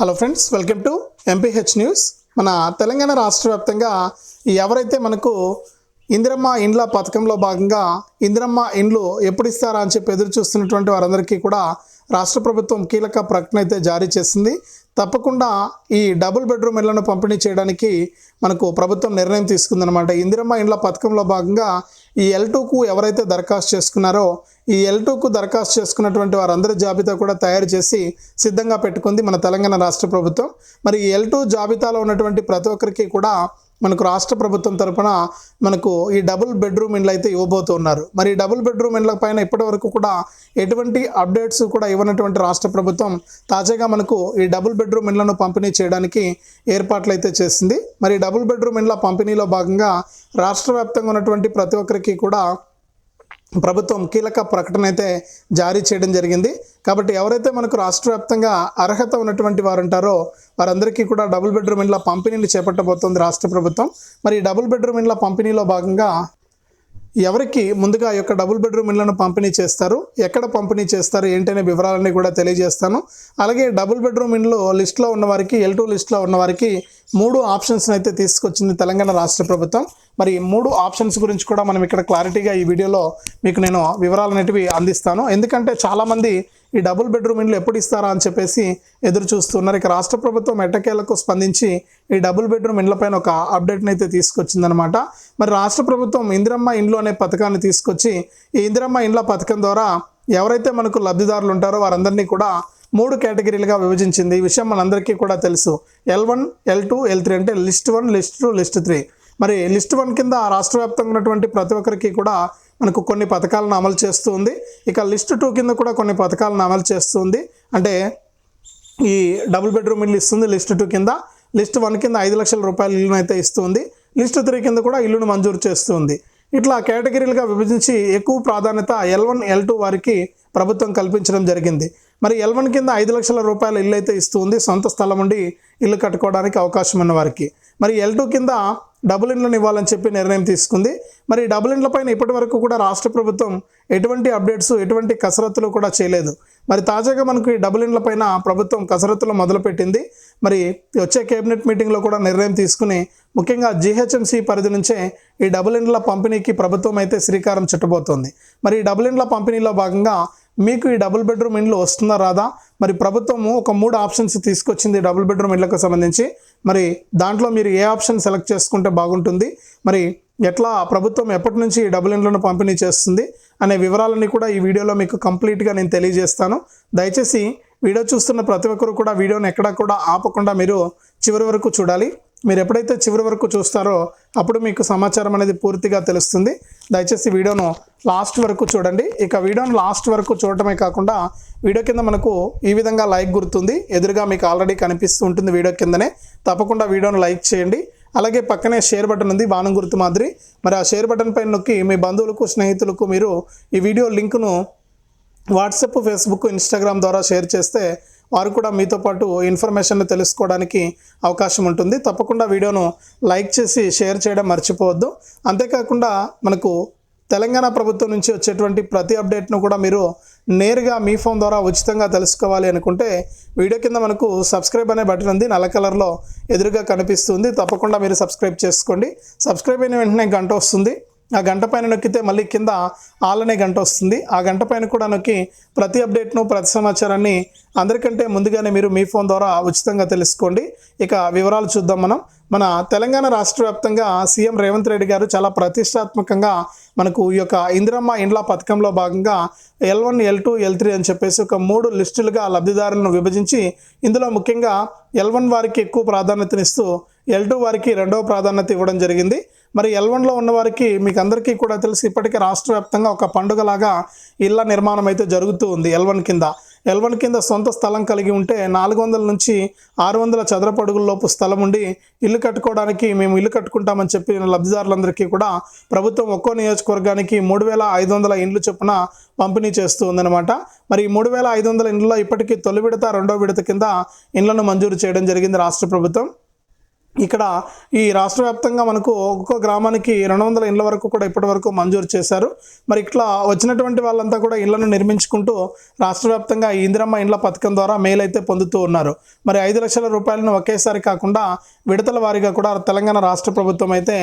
Hello friends welcome to MPH news మన తెలంగాణ రాష్ట్ర వ్యాప్తంగా ఎవరైతే మనకు ఇందిరమ్మ ఇండ్ల పథకంలో భాగంగా ఇందిరమ్మ ఇండ్లు ఎప్పుడు ఇస్తారా అని చెప్పి ఎదురు చూస్తున్నటువంటి వారందరికీ కూడా రాష్ట్ర ప్రభుత్వం కీలక ప్రకటన అయితే జారీ చేసింది. తప్పకుండా ఈ డబుల్ బెడ్రూమ్ ఇళ్ళను పంపిణీ చేయడానికి మనకు ప్రభుత్వం నిర్ణయం తీసుకుందనమాట ఇందిరమ్మ ఇండ్ల పథకంలో భాగంగా ఈ ఎల్ టూకు ఎవరైతే దరఖాస్తు చేసుకున్నారో ఈ ఎల్ టూకు దరఖాస్తు చేసుకున్నటువంటి వారందరి జాబితా కూడా తయారు చేసి సిద్ధంగా పెట్టుకుంది మన తెలంగాణ రాష్ట్ర ప్రభుత్వం. మరి ఈ ఎల్ టూ జాబితాలో ఉన్నటువంటి ప్రతి ఒక్కరికి కూడా మనకు రాష్ట్ర ప్రభుత్వం తరపున మనకు ఈ డబుల్ బెడ్రూమ్ ఇండ్లు అయితే ఇవ్వబోతున్నారు మరి ఈ డబుల్ బెడ్రూమ్ ఇండ్ల పైన ఇప్పటి వరకు కూడా ఎటువంటి అప్డేట్స్ కూడా ఇవ్వనటువంటి రాష్ట్ర ప్రభుత్వం తాజాగా మనకు ఈ డబుల్ బెడ్రూమ్ ఇండ్లను పంపిణీ చేయడానికి ఏర్పాట్లు అయితే చేసింది. మరి డబుల్ బెడ్రూమ్ ఇండ్ల పంపిణీలో భాగంగా రాష్ట్ర వ్యాప్తంగా ఉన్నటువంటి ప్రతి ఒక్కరికి కూడా ప్రభుత్వం కీలక ప్రకటన అయితే జారీ చేయడం జరిగింది. కాబట్టి ఎవరైతే మనకు రాష్ట్ర వ్యాప్తంగా అర్హత ఉన్నటువంటి వారు ఉంటారో వారందరికీ కూడా డబుల్ బెడ్రూమ్ ఇండ్ల పంపిణీని చేపట్టబోతోంది రాష్ట్ర ప్రభుత్వం. మరి డబుల్ బెడ్రూమ్ ఇండ్ల పంపిణీలో భాగంగా ఎవరికి ముందుగా యొక్క డబుల్ బెడ్రూమ్ ఇళ్ళను పంపిణీ చేస్తారు? ఎక్కడ పంపిణీ చేస్తారు? ఏంటనే వివరాలన్నీ కూడా తెలియజేస్తాను. అలాగే డబుల్ బెడ్రూమ్ ఇండ్లు లిస్ట్లో ఉన్న వారికి ఎల్ టూ లిస్ట్లో ఉన్నవారికి మూడు ఆప్షన్స్ని అయితే తీసుకొచ్చింది తెలంగాణ రాష్ట్ర ప్రభుత్వం. మరి మూడు ఆప్షన్స్ గురించి కూడా మనం ఇక్కడ క్లారిటీగా ఈ వీడియోలో మీకు నేను వివరాలు అనేటివి అందిస్తాను. ఎందుకంటే చాలామంది ఈ డబుల్ బెడ్రూమ్ ఇండ్లు ఎప్పుడు ఇస్తారా అని చెప్పేసి ఎదురు చూస్తున్నారు. ఇక రాష్ట్ర ప్రభుత్వం ఎట్టకేలకు స్పందించి ఈ డబుల్ బెడ్రూమ్ ఇండ్లపైన ఒక అప్డేట్ని అయితే తీసుకొచ్చిందనమాట మరి రాష్ట్ర ప్రభుత్వం ఇందిరమ్మ ఇండ్లు అనే పథకాన్ని తీసుకొచ్చి ఈ ఇందిరమ్మ ఇండ్ల పథకం ద్వారా ఎవరైతే మనకు లబ్ధిదారులు ఉంటారో వారందరినీ కూడా మూడు కేటగిరీలుగా విభజించింది. ఈ విషయం మనందరికీ కూడా తెలుసు. L one L two L three అంటే list one list two list three. మరి లిస్ట్ వన్ కింద రాష్ట్ర వ్యాప్తంగా ఉన్నటువంటి ప్రతి ఒక్కరికి కూడా మనకు కొన్ని పథకాలను అమలు చేస్తూ ఉంది. ఇక లిస్ట్ టూ కింద కూడా కొన్ని పథకాలను అమలు చేస్తుంది అంటే ఈ డబుల్ బెడ్రూమ్ ఇల్లు ఇస్తుంది లిస్ట్ టూ కింద. లిస్ట్ వన్ కింద ఐదు లక్షల రూపాయల ఇల్లును అయితే ఇస్తుంది లిస్ట్ త్రీ కింద కూడా ఇల్లును మంజూరు చేస్తుంది ఇట్లా కేటగిరీలుగా విభజించి ఎక్కువ ప్రాధాన్యత ఎల్ వన్ ఎల్ టూ వారికి ప్రభుత్వం కల్పించడం జరిగింది. మరి ఎల్ వన్ కింద ఐదు లక్షల రూపాయల ఇల్లు అయితే ఇస్తుంది సొంత స్థలం ఉండి ఇల్లు కట్టుకోవడానికి అవకాశం ఉన్న వారికి. మరి ఎల్ టూ కింద డబుల్ ఇండ్లను ఇవ్వాలని చెప్పి నిర్ణయం తీసుకుంది. మరి డబుల్ ఇండ్ల పైన ఇప్పటి వరకు కూడా రాష్ట్ర ప్రభుత్వం ఎటువంటి అప్డేట్స్ ఎటువంటి కసరత్తులు కూడా చేయలేదు. మరి తాజాగా మనకు ఈ డబుల్ ఇండ్ల పైన ప్రభుత్వం కసరత్తులు మొదలుపెట్టింది. మరి వచ్చే కేబినెట్ మీటింగ్లో కూడా నిర్ణయం తీసుకుని ముఖ్యంగా జీహెచ్ఎంసీ పరిధి నుంచే ఈ డబుల్ ఇండ్ల పంపిణీకి ప్రభుత్వం అయితే శ్రీకారం చుట్టబోతోంది. మరి ఈ డబుల్ ఇండ్ల పంపిణీలో భాగంగా మీకు ఈ డబుల్ బెడ్రూమ్ ఇండ్లు వస్తుందా రాదా? మరి ప్రభుత్వము ఒక మూడు ఆప్షన్స్ తీసుకొచ్చింది డబుల్ బెడ్రూమ్ ఇండ్లకు సంబంధించి. మరి దాంట్లో మీరు ఏ ఆప్షన్ సెలెక్ట్ చేసుకుంటే బాగుంటుంది? మరి ఎట్లా ప్రభుత్వం ఎప్పటి నుంచి ఈ డబుల్ ఇండ్లను పంపిణీ చేస్తుంది అనే వివరాలన్నీ కూడా ఈ వీడియోలో మీకు కంప్లీట్గా నేను తెలియజేస్తాను. దయచేసి వీడియో చూస్తున్న ప్రతి ఒక్కరు కూడా వీడియోని ఎక్కడా కూడా ఆపకుండా మీరు చివరి వరకు చూడాలి. మీరు ఎప్పుడైతే చివరి వరకు చూస్తారో అప్పుడు మీకు సమాచారం అనేది పూర్తిగా తెలుస్తుంది. దయచేసి వీడియోను లాస్ట్ వరకు చూడండి. ఇక వీడియోను లాస్ట్ వరకు చూడటమే కాకుండా వీడియో కింద మనకు ఈ విధంగా లైక్ గుర్తుంది. ఎదురుగా మీకు ఆల్రెడీ కనిపిస్తూ ఉంటుంది వీడియో కిందనే. తప్పకుండా వీడియోను లైక్ చేయండి. అలాగే పక్కనే షేర్ బటన్ ఉంది బాణం గుర్తు మాదిరి. మరి ఆ షేర్ బటన్ పైన నొక్కి మీ బంధువులకు స్నేహితులకు మీరు ఈ వీడియో లింకును వాట్సాప్ ఫేస్బుక్ ఇన్స్టాగ్రామ్ ద్వారా షేర్ చేస్తే వారు కూడా మీతో పాటు ఇన్ఫర్మేషన్ తెలుసుకోవడానికి అవకాశం ఉంటుంది. తప్పకుండా వీడియోను లైక్ చేసి షేర్ చేయడం మర్చిపోవద్దు. అంతేకాకుండా మనకు తెలంగాణ ప్రభుత్వం నుంచి వచ్చేటువంటి ప్రతి అప్డేట్ను కూడా మీరు నేరుగా మీ ఫోన్ ద్వారా ఉచితంగా తెలుసుకోవాలి అనుకుంటే వీడియో కింద మనకు సబ్స్క్రైబ్ అనే బటన్ ఉంది. నల్ల కలర్లో ఎదురుగా కనిపిస్తుంది. తప్పకుండా మీరు సబ్స్క్రైబ్ చేసుకోండి. సబ్స్క్రైబ్ అయిన వెంటనే గంట వస్తుంది. ఆ గంట పైన నొక్కితే మళ్ళీ కింద ఆలనే గంట వస్తుంది. ఆ గంట పైన కూడా నొక్కి ప్రతి అప్డేట్ను ప్రతి సమాచారాన్ని అందరికంటే ముందుగానే మీరు మీ ఫోన్ ద్వారా ఉచితంగా తెలుసుకోండి. ఇక వివరాలు చూద్దాం మనం. మన తెలంగాణ రాష్ట్ర వ్యాప్తంగా సీఎం రేవంత్ రెడ్డి గారు చాలా ప్రతిష్టాత్మకంగా మనకు ఈ యొక్క ఇందిరమ్మ ఇండ్ల పథకంలో భాగంగా L one L two L three అని చెప్పేసి ఒక మూడు లిస్టులుగా లబ్ధిదారులను విభజించి ఇందులో ముఖ్యంగా ఎల్ వన్ వారికి ఎక్కువ ప్రాధాన్యతనిస్తూ ఎల్ టూ వారికి రెండవ ప్రాధాన్యత ఇవ్వడం జరిగింది. మరి ఎల్ వన్లో ఉన్న వారికి మీకు అందరికీ కూడా తెలిసి ఇప్పటికే రాష్ట్ర వ్యాప్తంగా ఒక పండుగలాగా ఇళ్ళ నిర్మాణం అయితే జరుగుతూ ఉంది ఎల్ వన్ కింద. ఎల్ వన్ కింద సొంత స్థలం కలిగి ఉంటే నాలుగు వందల నుంచి ఆరు వందల చదరపడుగుల్లోపు స్థలం ఉండి ఇల్లు కట్టుకోవడానికి మేము ఇల్లు కట్టుకుంటామని చెప్పిన లబ్ధిదారులందరికీ కూడా ప్రభుత్వం ఒక్కో నియోజకవర్గానికి మూడు వేల ఐదు వందల ఇండ్లు చొప్పున పంపిణీ చేస్తూ ఉందన్నమాట. మరి మూడు వేల ఐదు వందల ఇండ్లలో ఇప్పటికీ తొలి విడత రెండో విడత కింద ఇండ్లను మంజూరు చేయడం జరిగింది రాష్ట్ర ప్రభుత్వం. ఇక్కడ ఈ రాష్ట్ర వ్యాప్తంగా మనకు ఒక్కొక్క గ్రామానికి రెండు వందల ఇళ్ళ వరకు కూడా ఇప్పటి వరకు మంజూరు చేశారు. మరి ఇట్లా వచ్చినటువంటి వాళ్ళంతా కూడా ఇళ్ళను నిర్మించుకుంటూ రాష్ట్ర వ్యాప్తంగా ఈ ఇందిరమ్మ ఇండ్ల పథకం ద్వారా మేలైతే పొందుతూ ఉన్నారు. మరి ఐదు లక్షల రూపాయలను ఒకేసారి కాకుండా విడతల వారీగా కూడా తెలంగాణ రాష్ట్ర ప్రభుత్వం అయితే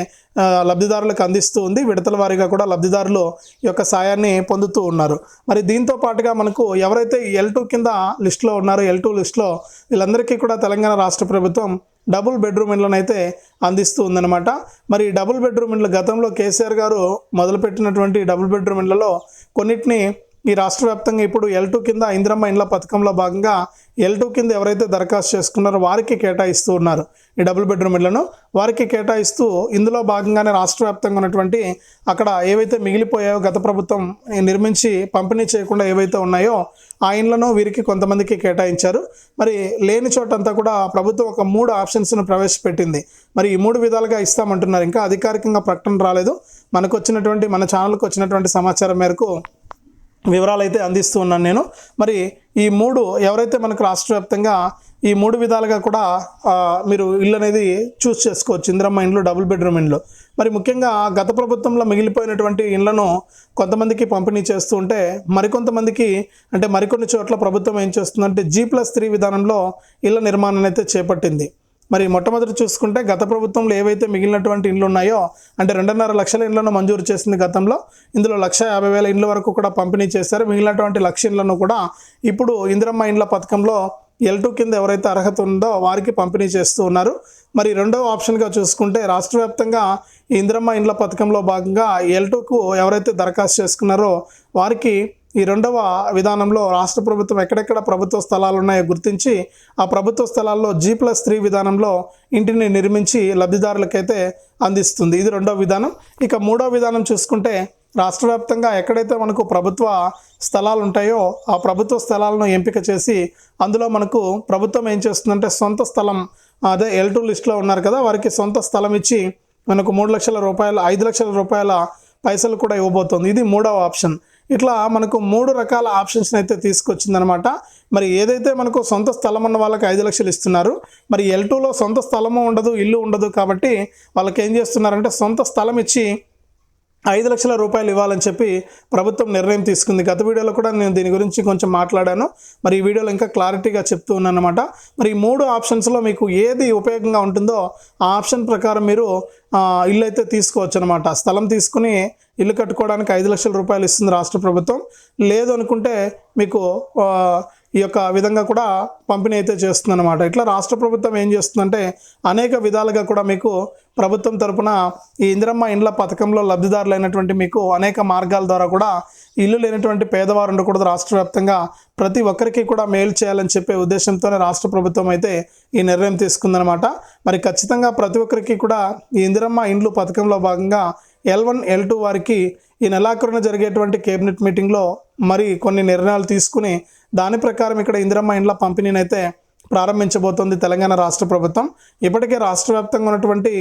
లబ్ధిదారులకు అందిస్తూ ఉంది. విడతల వారీగా కూడా లబ్ధిదారులు ఈ యొక్క సాయాన్ని పొందుతూ ఉన్నారు. మరి దీంతో పాటుగా మనకు ఎవరైతే ఎల్ టూ కింద లిస్టులో ఉన్నారో ఎల్ టూ లిస్టులో వీళ్ళందరికీ కూడా తెలంగాణ రాష్ట్ర ప్రభుత్వం డబుల్ బెడ్రూమ్ ఇళ్ళను అయితే అందిస్తూ ఉందన్నమాట. మరి ఈ డబుల్ బెడ్రూమ్ ఇండ్లు గతంలో కేసీఆర్ గారు మొదలుపెట్టినటువంటి డబుల్ బెడ్రూమ్ ఇండ్లలో కొన్నిటిని ఈ రాష్ట్ర వ్యాప్తంగా ఇప్పుడు ఎల్ టూ కింద ఇందిరమ్మ ఇండ్ల పథకంలో భాగంగా ఎల్ టూ కింద ఎవరైతే దరఖాస్తు చేసుకున్నారో వారికి కేటాయిస్తూ ఉన్నారు ఈ డబుల్ బెడ్రూమ్ ఇళ్ళను. వారికి కేటాయిస్తూ ఇందులో భాగంగానే రాష్ట్ర వ్యాప్తంగా ఉన్నటువంటి అక్కడ ఏవైతే మిగిలిపోయాయో గత ప్రభుత్వం నిర్మించి పంపిణీ చేయకుండా ఏవైతే ఉన్నాయో ఆ ఇండ్లను వీరికి కొంతమందికి కేటాయించారు. మరి లేని చోటంతా కూడా ప్రభుత్వం ఒక మూడు ఆప్షన్స్ను ప్రవేశపెట్టింది. మరి ఈ మూడు విధాలుగా ఇస్తామంటున్నారు. ఇంకా అధికారికంగా ప్రకటన రాలేదు. మనకు వచ్చినటువంటి మన ఛానల్కి వచ్చినటువంటి సమాచారం మేరకు వివరాలు అయితే అందిస్తూ ఉన్నాను నేను. మరి ఈ మూడు ఎవరైతే మనకు రాష్ట్ర వ్యాప్తంగా ఈ మూడు విధాలుగా కూడా మీరు ఇల్లు అనేది చూస్ చేసుకోవచ్చు. ఇందిరమ్మ ఇండ్లు డబుల్ బెడ్రూమ్ ఇండ్లు. మరి ముఖ్యంగా గత ప్రభుత్వంలో మిగిలిపోయినటువంటి ఇండ్లను కొంతమందికి పంపిణీ చేస్తూ ఉంటే మరికొంతమందికి అంటే మరికొన్ని చోట్ల ప్రభుత్వం ఏం చేస్తుందంటే జీ ప్లస్ త్రీ విధానంలో ఇళ్ళ నిర్మాణాన్ని అయితే చేపట్టింది. మరి మొట్టమొదటి చూసుకుంటే గత ప్రభుత్వంలో ఏవైతే మిగిలినటువంటి ఇండ్లు ఉన్నాయో అంటే రెండున్నర లక్షల ఇండ్లను మంజూరు చేసింది గతంలో. ఇందులో లక్ష యాభై వేల ఇండ్ల వరకు కూడా పంపిణీ చేశారు. మిగిలినటువంటి లక్ష ఇండ్లను కూడా ఇప్పుడు ఇందిరమ్మ ఇండ్ల పథకంలో ఎల్ టూ కింద ఎవరైతే అర్హత ఉందో వారికి పంపిణీ చేస్తూ ఉన్నారు. మరి రెండవ ఆప్షన్గా చూసుకుంటే రాష్ట్ర వ్యాప్తంగా ఇందిరమ్మ ఇండ్ల పథకంలో భాగంగా ఎల్ టూకు ఎవరైతే దరఖాస్తు చేసుకున్నారో వారికి ఈ రెండవ విధానంలో రాష్ట్ర ప్రభుత్వం ఎక్కడెక్కడ ప్రభుత్వ స్థలాలు ఉన్నాయో గుర్తించి ఆ ప్రభుత్వ స్థలాల్లో జీ ప్లస్ త్రీ విధానంలో ఇంటిని నిర్మించి లబ్ధిదారులకైతే అందిస్తుంది. ఇది రెండవ విధానం. ఇక మూడవ విధానం చూసుకుంటే రాష్ట్ర వ్యాప్తంగా ఎక్కడైతే మనకు ప్రభుత్వ స్థలాలు ఉంటాయో ఆ ప్రభుత్వ స్థలాలను ఎంపిక చేసి అందులో మనకు ప్రభుత్వం ఏం చేస్తుందంటే సొంత స్థలం అదే ఎల్ టూ లిస్ట్లో ఉన్నారు కదా వారికి సొంత స్థలం ఇచ్చి మనకు మూడు లక్షల రూపాయల ఐదు లక్షల రూపాయల పైసలు కూడా ఇవ్వబోతోంది. ఇది మూడవ ఆప్షన్. ఇట్లా మనకు మూడు రకాల ఆప్షన్స్ని అయితే తీసుకొచ్చిందనమాట మరి ఏదైతే మనకు సొంత స్థలం ఉన్న వాళ్ళకి ఐదు లక్షలు ఇస్తున్నారు మరి ఎల్ టూలో సొంత స్థలము ఉండదు ఇల్లు ఉండదు కాబట్టి వాళ్ళకి ఏం చేస్తున్నారంటే సొంత స్థలం ఇచ్చి ఐదు లక్షల రూపాయలు ఇవ్వాలని చెప్పి ప్రభుత్వం నిర్ణయం తీసుకుంది. గత వీడియోలో కూడా నేను దీని గురించి కొంచెం మాట్లాడాను. మరి ఈ వీడియోలో ఇంకా క్లారిటీగా చెప్తూ ఉన్నానమాట మరి ఈ మూడు ఆప్షన్స్లో మీకు ఏది ఉపయోగంగా ఉంటుందో ఆ ఆప్షన్ ప్రకారం మీరు ఇల్లు అయితే తీసుకోవచ్చు అనమాట స్థలం తీసుకుని ఇల్లు కట్టుకోవడానికి ఐదు లక్షల రూపాయలు ఇస్తుంది రాష్ట్ర ప్రభుత్వం. లేదు అనుకుంటే మీకు ఈ యొక్క విధంగా కూడా పంపిణీ అయితే చేస్తుందన్నమాట. ఇట్లా రాష్ట్ర ప్రభుత్వం ఏం చేస్తుందంటే అనేక విధాలుగా కూడా మీకు ప్రభుత్వం తరపున ఈ ఇందిరమ్మ ఇండ్ల పథకంలో లబ్ధిదారులైనటువంటి మీకు అనేక మార్గాల ద్వారా కూడా ఇల్లు లేనటువంటి పేదవారు ఉండకూడదు రాష్ట్ర వ్యాప్తంగా ప్రతి ఒక్కరికి కూడా మేలు చేయాలని చెప్పే ఉద్దేశంతోనే రాష్ట్ర ప్రభుత్వం అయితే ఈ నిర్ణయం తీసుకుందనమాట మరి ఖచ్చితంగా ప్రతి ఒక్కరికి కూడా ఈ ఇందిరమ్మ ఇండ్లు పథకంలో భాగంగా ఎల్ వన్ ఎల్ టూ వారికి ఈ నెలాఖరున జరిగేటువంటి కేబినెట్ మీటింగ్లో మరి కొన్ని నిర్ణయాలు తీసుకుని దాని ప్రకారం ఇక్కడ ఇందిరమ్మ ఇండ్ల పంపిణీని అయితే ప్రారంభించబోతోంది తెలంగాణ రాష్ట్ర ప్రభుత్వం. ఇప్పటికే రాష్ట్ర వ్యాప్తంగా ఉన్నటువంటి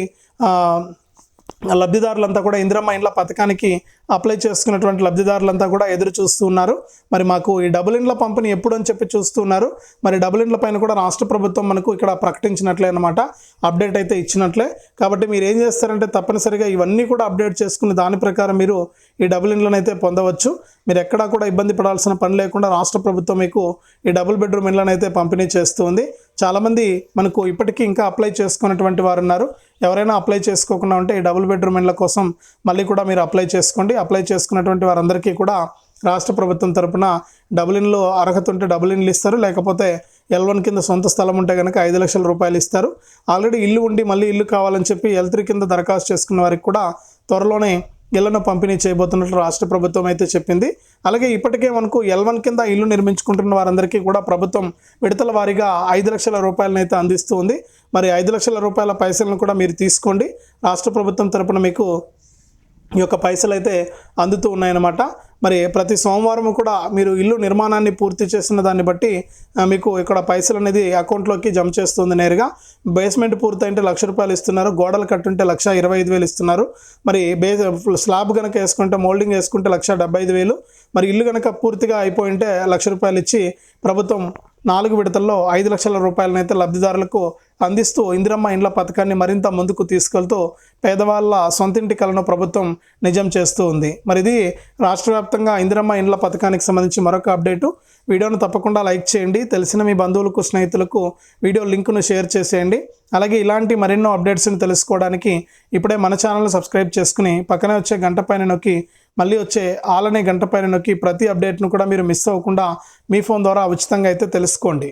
లబ్ధిదారులంతా కూడా ఇందిరమ్మ ఇండ్ల పథకానికి అప్లై చేసుకున్నటువంటి లబ్ధిదారులంతా కూడా ఎదురు చూస్తూ ఉన్నారు. మరి మాకు ఈ డబుల్ ఇండ్ల పంపిణీ ఎప్పుడు అని చెప్పి చూస్తూ ఉన్నారు. మరి డబుల్ ఇండ్ల పైన కూడా రాష్ట్ర ప్రభుత్వం మనకు ఇక్కడ ప్రకటించినట్లే అనమాట అప్డేట్ అయితే ఇచ్చినట్లే. కాబట్టి మీరు ఏం చేస్తారంటే తప్పనిసరిగా ఇవన్నీ కూడా అప్డేట్ చేసుకుని దాని ప్రకారం మీరు ఈ డబుల్ ఇండ్లను అయితే పొందవచ్చు. మీరు ఎక్కడా కూడా ఇబ్బంది పడాల్సిన పని లేకుండా రాష్ట్ర ప్రభుత్వం మీకు ఈ డబుల్ బెడ్రూమ్ ఇండ్లను అయితే పంపిణీ చేస్తుంది చాలామంది మనకు ఇప్పటికీ ఇంకా అప్లై చేసుకున్నటువంటి వారు ఉన్నారు. ఎవరైనా అప్లై చేసుకోకుండా ఉంటే ఈ డబుల్ బెడ్రూమ్ ఇండ్ల కోసం మళ్ళీ కూడా మీరు అప్లై చేసుకోండి. అప్లై చేసుకున్నటువంటి వారందరికీ కూడా రాష్ట్ర ప్రభుత్వం తరపున డబుల్ ఇన్లో అర్హత ఉంటే డబుల్ ఇన్లు ఇస్తారు. లేకపోతే ఎల్ వన్ కింద సొంత స్థలం ఉంటే కనుక ఐదు లక్షల రూపాయలు ఇస్తారు. ఆల్రెడీ ఇల్లు ఉండి మళ్ళీ ఇల్లు కావాలని చెప్పి ఎల్ త్రీ కింద దరఖాస్తు చేసుకున్న వారికి కూడా త్వరలోనే ఇళ్ళను పంపిణీ చేయబోతున్నట్లు రాష్ట్ర ప్రభుత్వం అయితే చెప్పింది. అలాగే ఇప్పటికే మనకు ఎల్ వన్ కింద ఇల్లు నిర్మించుకుంటున్న వారందరికీ కూడా ప్రభుత్వం విడతల వారీగా ఐదు లక్షల రూపాయలను అయితే అందిస్తూ ఉంది. మరి ఐదు లక్షల రూపాయల పైసలను కూడా మీరు తీసుకోండి. రాష్ట్ర ప్రభుత్వం తరపున మీకు ఈ యొక్క పైసలు అయితే అందుతూ ఉన్నాయన్నమాట. మరి ప్రతి సోమవారం కూడా మీరు ఇల్లు నిర్మాణాన్ని పూర్తి చేసిన దాన్ని బట్టి మీకు ఇక్కడ పైసలు అనేది అకౌంట్లోకి జమ చేస్తుంది నేరుగా. బేస్మెంట్ పూర్తయింటే లక్ష రూపాయలు ఇస్తున్నారు గోడలు కట్టుంటే లక్ష ఇరవై ఐదు వేలు ఇస్తున్నారు. మరి బే స్లాబ్ కనుక వేసుకుంటే మోల్డింగ్ వేసుకుంటే లక్ష డెబ్బై ఐదు వేలు. మరి ఇల్లు కనుక పూర్తిగా అయిపోయింటే లక్ష రూపాయలు ఇచ్చి ప్రభుత్వం నాలుగు విడతల్లో ఐదు లక్షల రూపాయలనైతే లబ్ధిదారులకు అందిస్తూ ఇందిరమ్మ ఇండ్ల పథకాన్ని మరింత ముందుకు తీసుకెళ్తూ పేదవాళ్ళ సొంతింటి కలను ప్రభుత్వం నిజం చేస్తూ ఉంది. మరి ఇది రాష్ట్ర వ్యాప్తంగా ఇందిరమ్మ ఇండ్ల పథకానికి సంబంధించి మరొక అప్డేటు. వీడియోను తప్పకుండా లైక్ చేయండి. తెలిసిన మీ బంధువులకు స్నేహితులకు వీడియో లింకును షేర్ చేసేయండి. అలాగే ఇలాంటి మరెన్నో అప్డేట్స్ని తెలుసుకోవడానికి ఇప్పుడే మన ఛానల్ని సబ్స్క్రైబ్ చేసుకుని పక్కనే వచ్చే గంట పైన నొక్కి మళ్ళీ వచ్చే ఆలనే గంట పైన నొక్కి ప్రతి అప్డేట్ను కూడా మీరు మిస్ అవ్వకుండా మీ ఫోన్ ద్వారా ఉచితంగా అయితే తెలుసుకోండి.